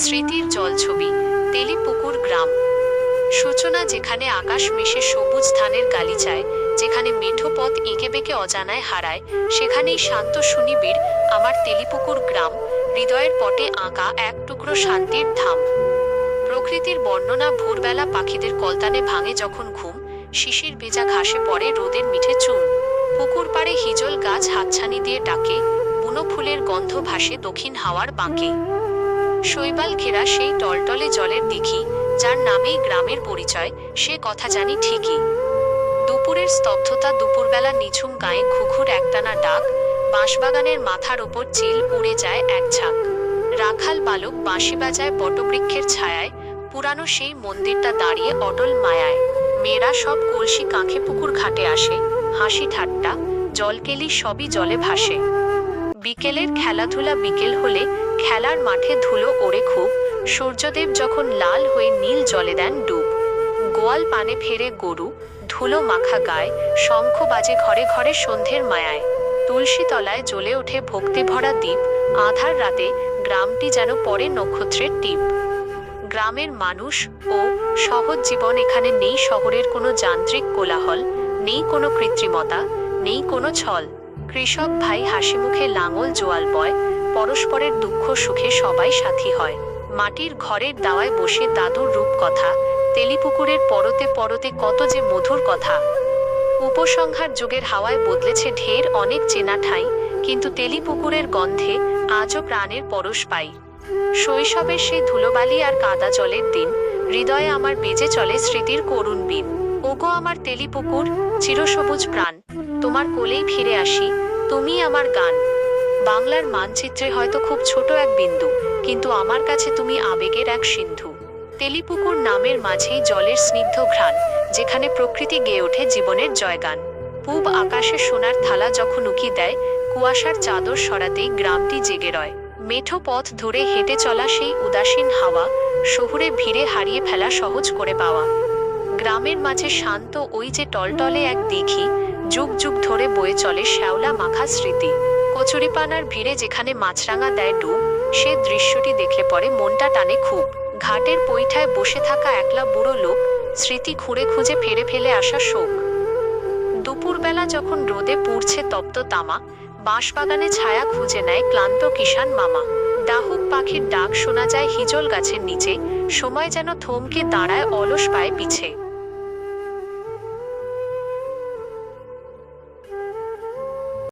স্মৃতির জলছবি, তেলিপুকুর গ্রাম। সূচনা যেখানে আকাশ মেশে সবুজ ধানের গালিচায় যেখানে মেঠো পথ এঁকে বেঁকে অজানায় হারায়, সেখানেই শান্ত সুনিবিড় আমার তেলিপুকুর গ্রাম, হৃদয়ের পটে আঁকা এক টুকরো শান্তির ধাম। প্রকৃতির বর্ণনা ভোরবেলা পাখিদের কলতানে ভাঙে যখন ঘুম, শিশির ভেজা ঘাসে পড়ে রোদের মিঠে চুন। পুকুর পাড়ে হিজল গাছ হাতছানি দিয়ে ডাকে, বুনো ফুলের গন্ধ ভাসে দক্ষিণ হাওয়ার বাঁকে। শৈবাল ঘেরা সেই টলটলে জলের দিঘি, যার নামেই গ্রামের পরিচয়, সে কথা জানি ঠিকই। দুপুরের স্তব্ধতা দুপুরবেলা নিঝুম গায়ে ঘুঘুর একটানা ডাক, বাঁশবাগানের মাথার ওপর চিল উড়ে যায় এক ঝাঁক। রাখাল বালক বাঁশি বাজায় বটবৃক্ষের ছায়ায়, পুরানো সেই মন্দিরটা দাঁড়িয়ে অটল মায়ায়। মেয়েরা সব কলসি কাঁখে পুকুর ঘাটে আসে, হাসি ঠাট্টা, জলকেলি সবই জলে ভাসে। বিকেলের খেলাধুলা বিকেল হলে খেলার মাঠে ধুলো ওড়ে খুব। সূর্যদেব যখন লাল হয়ে নীল জলে দেন ডুব। গোয়াল পানে ফেরে গরু, ধুলো মাখা গায়, শঙ্খ বাজে ঘরে ঘরে সন্ধ্যের মায়ায়। তুলসী তলায় জ্বলে ওঠে ভক্তি ভরা দ্বীপ। আধার রাতে গ্রামটি যেন পড়ে নক্ষত্রের টিপ। গ্রামের মানুষ ও সহজ জীবন এখানে নেই শহরের কোনো যান্ত্রিক কোলাহল, নেই কোনো কৃত্রিমতা, নেই কোনো ছল। কৃষক ভাই হাসি মুখে লাঙল জোয়াল বয়, পরস্পরের দুঃখ সুখে সবাই সাথী হয়। মাটির ঘরের দাওয়ায় বসে দাদুর রূপকথা, তেলিপুকুরের পরতে পরতে কত যে মধুর কথা। উপসংহার যুগের হাওয়ায় বদলেছে ঢের অনেক চেনা ঠাঁই, কিন্তু তেলিপুকুরের গন্ধে আজও প্রাণের পরশ পাই। শৈশবের সেই ধুলোবালি আর কাদা জলের দিন হৃদয়ে আমার বেজে চলে স্মৃতির করুণ বিন ওগো আমার তেলিপুকুর, চিরসবুজ প্রাণ। তোমার কোলেই ফিরে আসি তুমি আমার গান। বাংলার মানচিত্রে হয়তো খুব ছোট এক বিন্দু, কিন্তু আমার কাছে তুমি আবেগের এক সিন্ধু। তেলিপুকুর নামের মাঝেই জলের স্নিগ্ধ ঘ্রাণ, যেখানে প্রকৃতি গেয়ে ওঠে জীবনের জয়গান। পূব আকাশে সোনার থালা যখন উকি দেয়, কুয়াশার চাদর সরাতেই গ্রামটি জেগে রয়। মেঠো পথ ধরে হেঁটে চলা সেই উদাসীন হাওয়া শহুরে ভিড়ে হারিয়ে ফেলা সহজ করে পাওয়া। গ্রামের মাঝে শান্ত ওই যে টলটলে এক দিঘি যুগ যুগ ধরে বয়ে চলে শ্যাওলা মাখা স্মৃতি। কচুরিপানার ভিড়ে যেখানে মাছরাঙা দেয় ডুব, সে দৃশ্যটি দেখলে পরে মনটা টানে খুব। ঘাটের পৈঠায় বসে থাকা একলা বুড়ো লোক স্মৃতি খুঁড়ে খুঁজে ফেরে ফেলে আসা শোক। দুপুরবেলা যখন রোদে পুড়ছে তপ্ত তামা বাঁশবাগানে ছায়া খুঁজে নেয় ক্লান্ত কিষান মামা। ডাহুক পাখির ডাক শোনা যায় হিজল গাছের নিচে। সময় যেন থমকে দাঁড়ায় অলস পায় পিছে।